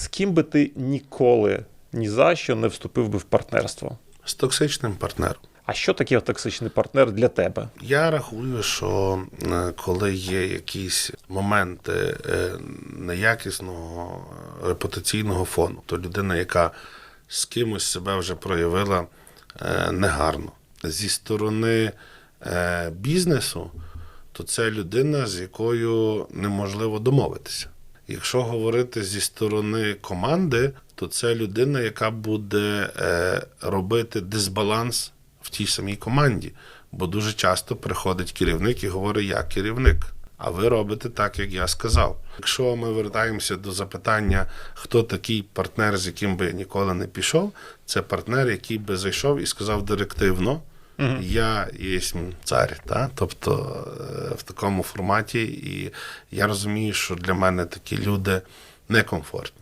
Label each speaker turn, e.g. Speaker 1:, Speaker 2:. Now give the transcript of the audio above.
Speaker 1: з ким би ти ніколи ні за що не вступив би в партнерство?
Speaker 2: З токсичним партнером.
Speaker 1: А що таке токсичний партнер для тебе?
Speaker 2: Я рахую, що е, коли є якісь моменти е, неякісного е, репутаційного фону, то людина, яка з кимось себе вже проявила негарно. Зі сторони бізнесу, то це людина, з якою неможливо домовитися. Якщо говорити зі сторони команди, то це людина, яка буде е, робити дисбаланс в тій самій команді. Бо дуже часто приходить керівник і говорить, я керівник. А ви робите так, як я сказав. Якщо ми вертаємося до запитання, хто такий партнер, з яким би я ніколи не пішов, це партнер, який би зайшов і сказав директивно: я є цар. Та? Тобто е, в такому форматі. І я розумію, що для мене такі люди некомфортні.